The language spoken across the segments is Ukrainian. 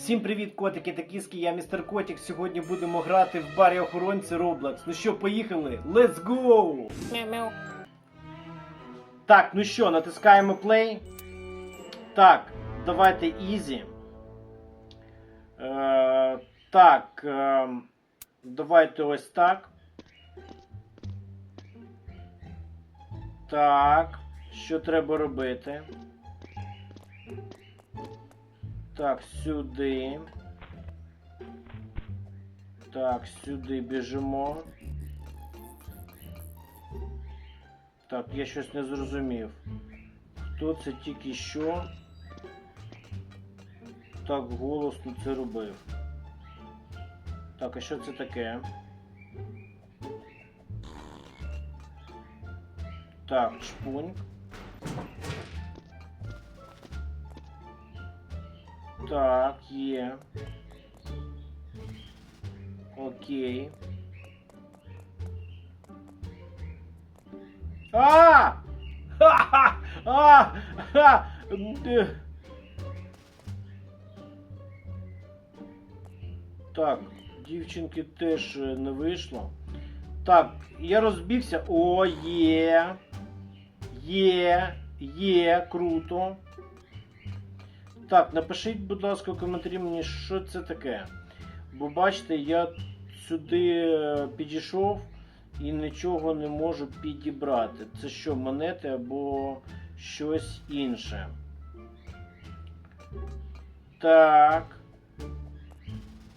Всім привіт, котики та кіски, я містер Котик. Сьогодні будемо грати в барі охоронці Roblox. Ну що, поїхали? Let's go! Мяу-мяу. Так, ну що, натискаємо play. Так, давайте easy. Е, так, е, давайте ось так. Так, що треба робити? Так, сюди. Так, сюди біжимо. Так, я щось не зрозумів. Хто це тільки що так голосно це робив? Так, а що це таке? Так, чпуньк. Так, є. Окей. А! Ха-ха! А! Ха! Так, дівчинки теж е, не вийшло. Так, я розбігся. О, є. Є. Є, круто. Так, напишіть, будь ласка, в коментарі мені, що це таке. Бо бачите, я сюди е, підійшов і нічого не можу підібрати. Це що, монети або щось інше. Так.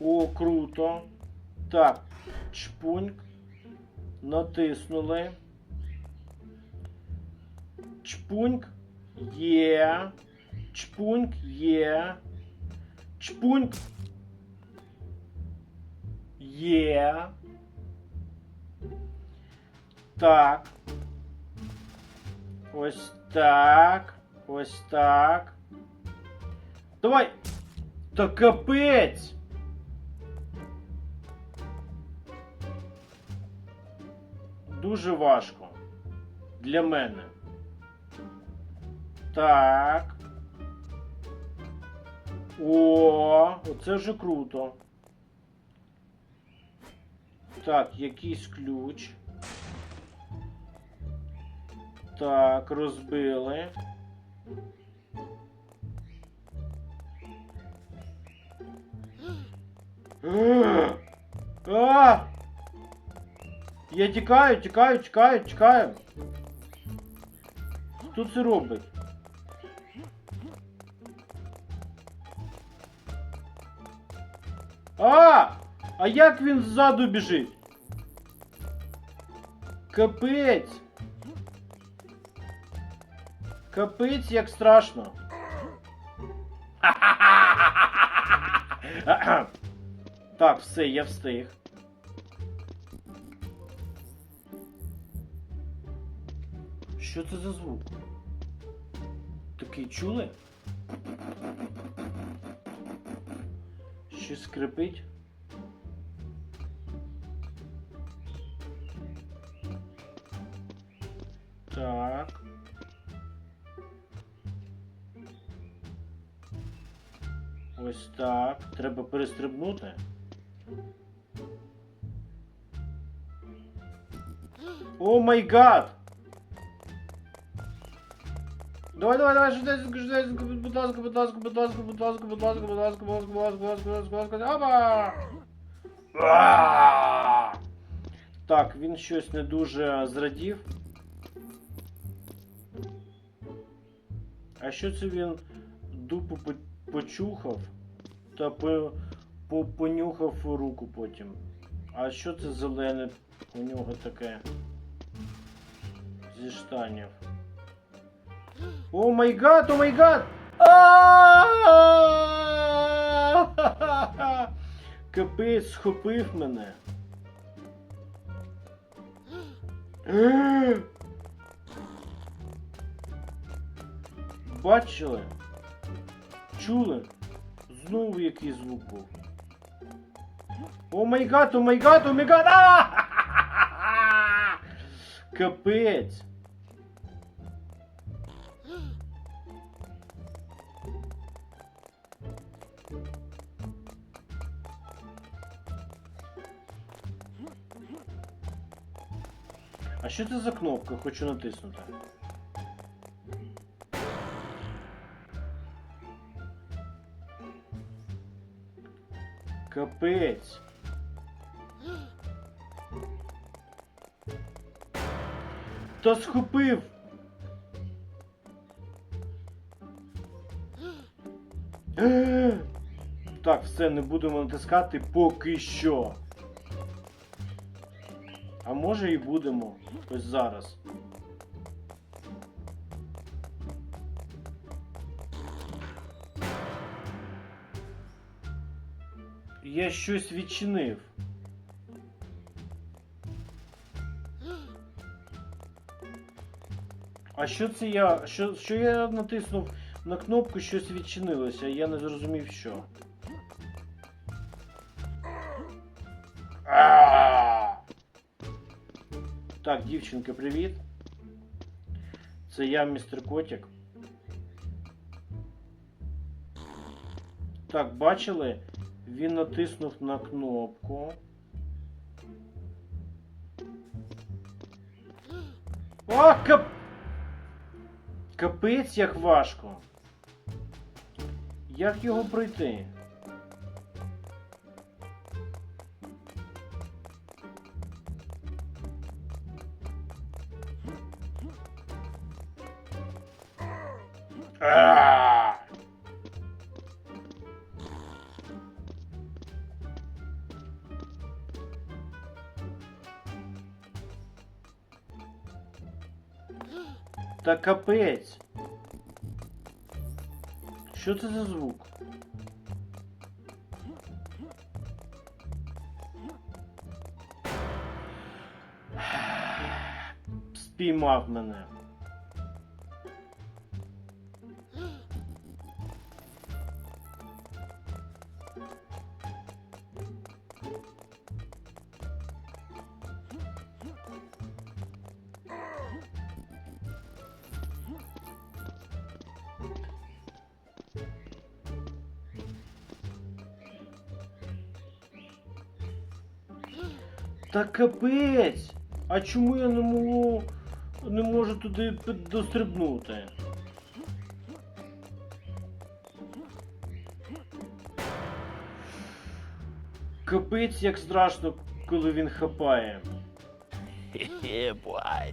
О, круто. Так, чпуньк. Натиснули. Чпуньк. Є. Чпуньк є. Чпуньк. Є. Так. Ось так. Ось так. Давай. Та капець. Дуже важко. Для мене. Так. О, оце вже круто. Так, якийсь ключ. Так, розбили. А! Я тікаю, тікаю, тікаю, тікаю. Хто це робить? А! А як він ззаду біжить? Капець! Капець, як страшно. Так, все, я встиг. Що це за звук? Такий чули? Щось скрипить? Так. Ось так. Треба перестрибнути. О май гад! Давай, давай, давай, швиденько, швиденько, будь ласка, будь ласка, будь ласка, будь ласка, будь ласка, будь ласка, будь ласка, будь ласка, будь ласка, будь ласка, будь ласка, Опа! А! Так, він щось не дуже зрадів. А що це він дупу почухав та по, по, понюхав руку потім? А що це зелене у нього таке? Зі штанів. О май гад, о май гад! Капець схопив мене. Бачили? Чули? Знову який звук був. О май гад, о май гад, о май гад! Капець. Що це за кнопка? Хочу натиснути. Капець. Та схопив. Так, все, не будемо натискати поки що. А може і будемо. Ось зараз. Я щось відчинив. А що це я. Що, що я натиснув на кнопку, щось відчинилося, я не зрозумів що. Так, дівчинка, привіт. Це я, містер Котик. Так, бачили? Він натиснув на кнопку. О, кап... Капець як важко. Як його пройти? Та капець. Що це за звук? Спіймав мене. Та капець! А чому я не можу, не можу туди дострибнути? Капець як страшно, коли він хапає. yeah, boy.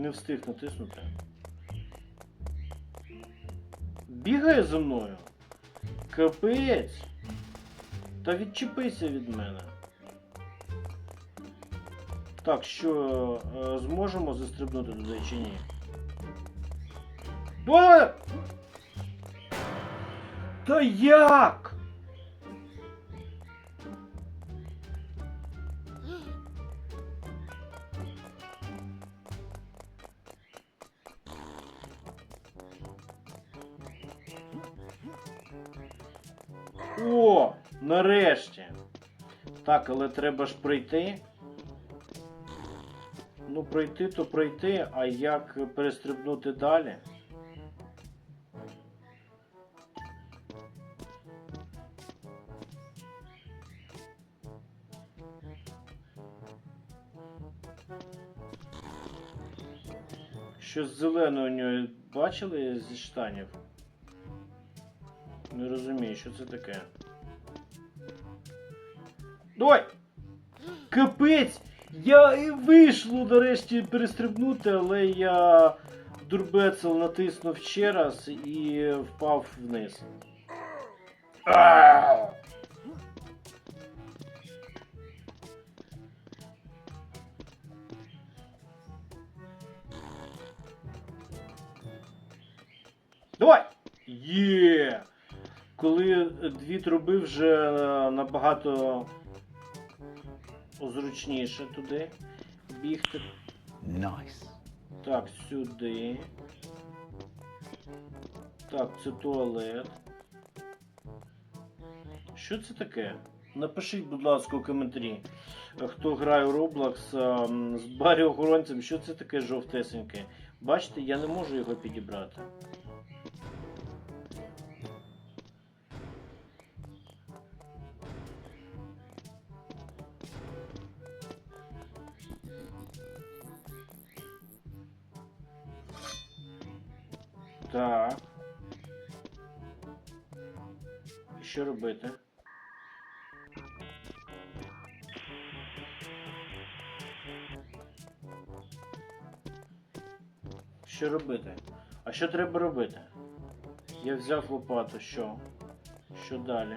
Не встиг натиснути. Бігає за мною. Капець. Та відчепися від мене. Так, що е, зможемо застрибнути туди чи ні? О! Та як? Нарешті. Так, але треба ж пройти. Ну, пройти, то пройти, а як перестрибнути далі? Щось зелене у нього бачили зі штанів? Не розумію, що це таке. Ой! Капець! Я і вийшло нарешті перестрибнути, але я дурбецел натиснув ще раз і впав вниз. А! Давай! Є! коли дві труби вже набагато зручніше туди бігти. Nice. Так, сюди. Так, це туалет. Що це таке? Напишіть, будь ласка, у коментарі, хто грає у Roblox ем, з Барі охоронцем, що це таке жовтесеньке. Бачите, я не можу його підібрати. Так. І що робити? Що робити? А що треба робити? Я взяв лопату, що? Що далі?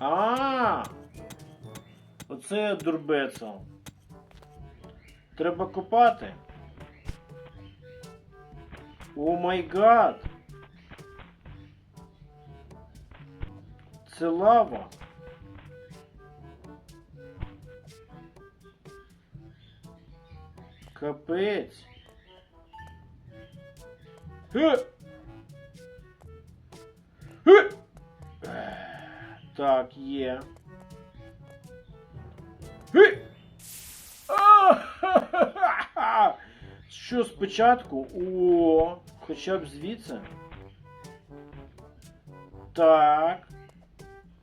А! Оце дурбецо. Треба копати. О май гад! Це лава. Капець. Е! Так, є. Що спочатку? О, хоча б звідси. Так.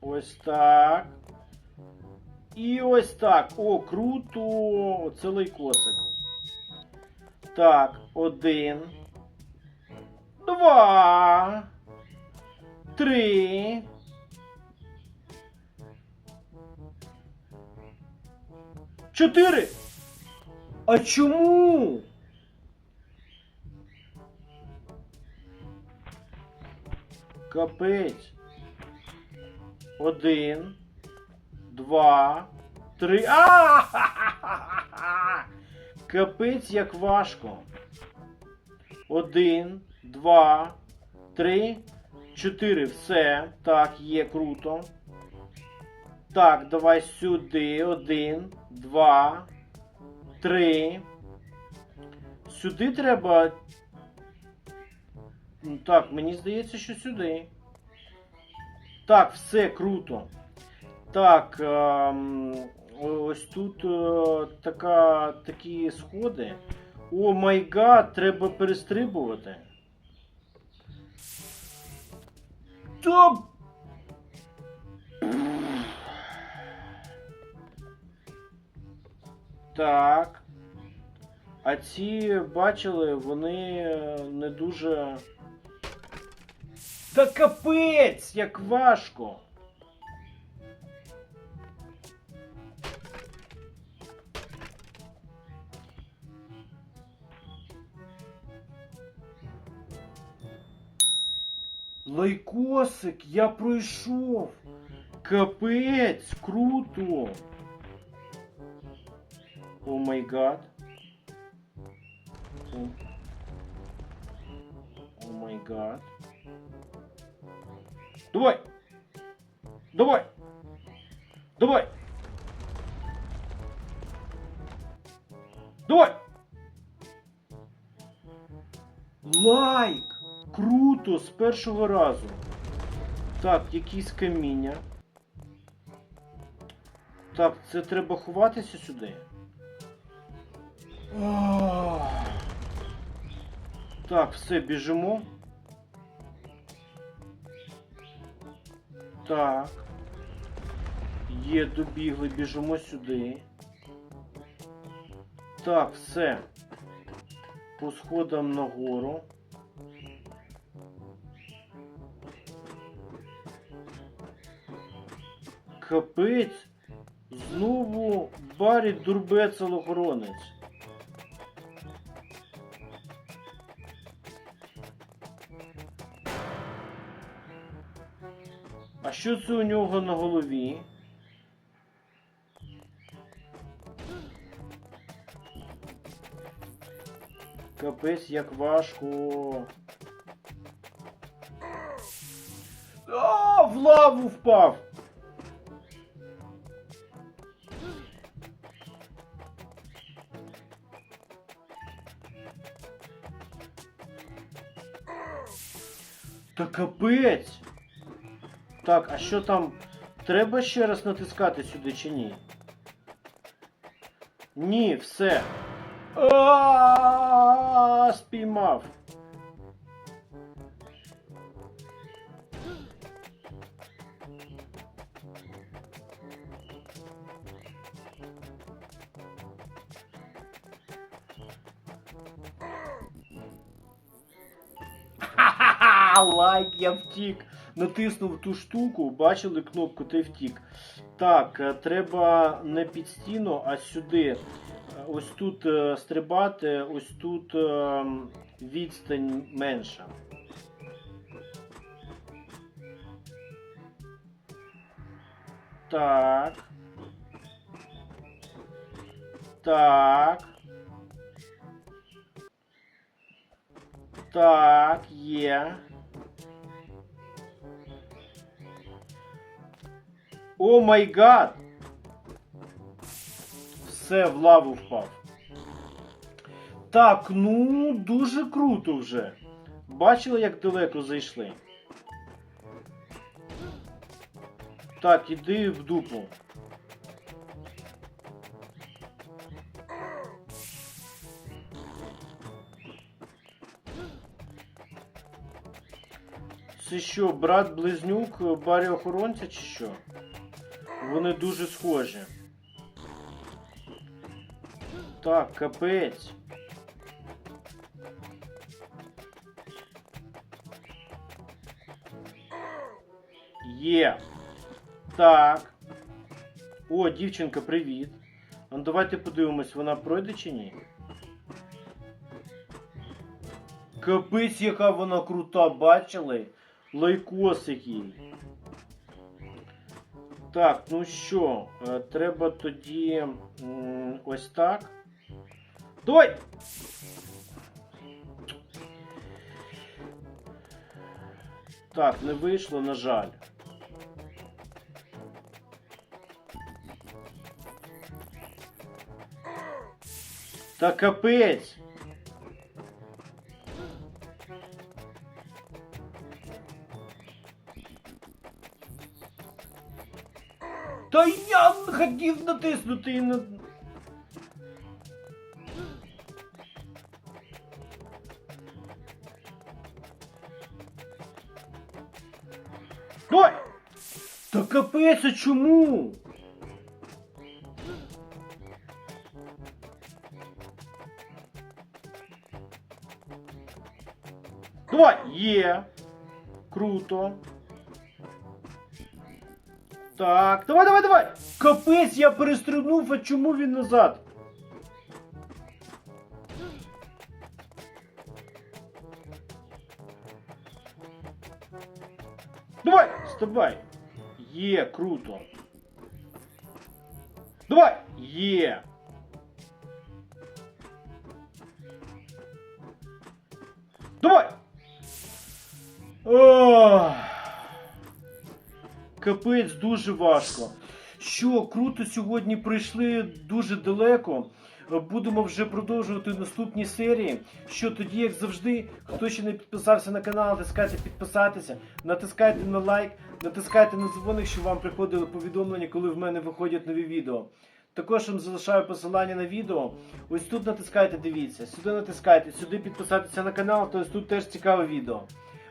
Ось так. І ось так. О, круто! Це лайкосик. Так, один. Два. Три. Чотири. А чому? Капець. Один, два, три. А! Капець як важко. Один, два, три, чотири. Все. Так, є круто. Так, давай сюди. Один, два, три. Сюди треба. Ну, Так, мені здається, що сюди. Так, все круто. Так, ем, ось тут е, така, такі сходи. О май гад, треба перестрибувати. Топ! Так. А ці бачили, вони е, не дуже. Та капець, як важко. Лайкосик, я пройшов. Капець, круто. О май гад. О. Май гад. Давай! Давай! Давай! Давай! Лайк! Круто! З першого разу. Так, якісь каміння. Так, це треба ховатися сюди. Так, все, біжимо. Так. Є, добігли, біжимо сюди. Так, все. По сходам нагору. Капець. Знову барить дурбецел охоронець. А що це у нього на голові? Капець, як важко. А, в лаву впав. Та капець. Так, а що там? Треба ще раз натискати сюди чи ні? Ні, все. Спіймав. Ха-ха-ха! Лайк, я втік. Натиснув ту штуку, бачили кнопку, ти втік. Так, е, треба не під стіну, а сюди. Е, Ось тут е, стрибати, ось тут відстань менша. Так. Так. Так, є. О май гад! Все в лаву впав. Так, ну, дуже круто вже. Бачили, як далеко зайшли? Так, іди в дупу. Це що, брат близнюк Барі охоронця чи що? Вони дуже схожі. Так, капець. Є. Так. О, дівчинка, привіт. Ну давайте подивимось, вона пройде чи ні. Капець, яка вона крута, бачили? Лайкос який. Так, ну що, е, треба тоді ось так. Давай! Так, не вийшло, на жаль. Та капець! Та я хотів натиснути і на. Ой! Та капець, а чому? Давай! Є! Круто! Так, давай, давай, давай! Капець, я перестрибнув, а чому він назад? Давай, вставай! Є, круто. Давай! Є! Давай! Ох. Капець дуже важко. Що, круто сьогодні прийшли дуже далеко. Будемо вже продовжувати наступні серії. Що тоді, як завжди, хто ще не підписався на канал, натискайте підписатися, натискайте на лайк, натискайте на дзвоник, щоб вам приходили повідомлення, коли в мене виходять нові відео. Також вам залишаю посилання на відео. Ось тут натискайте, дивіться, сюди натискайте, сюди підписатися на канал, то ось тут теж цікаве відео.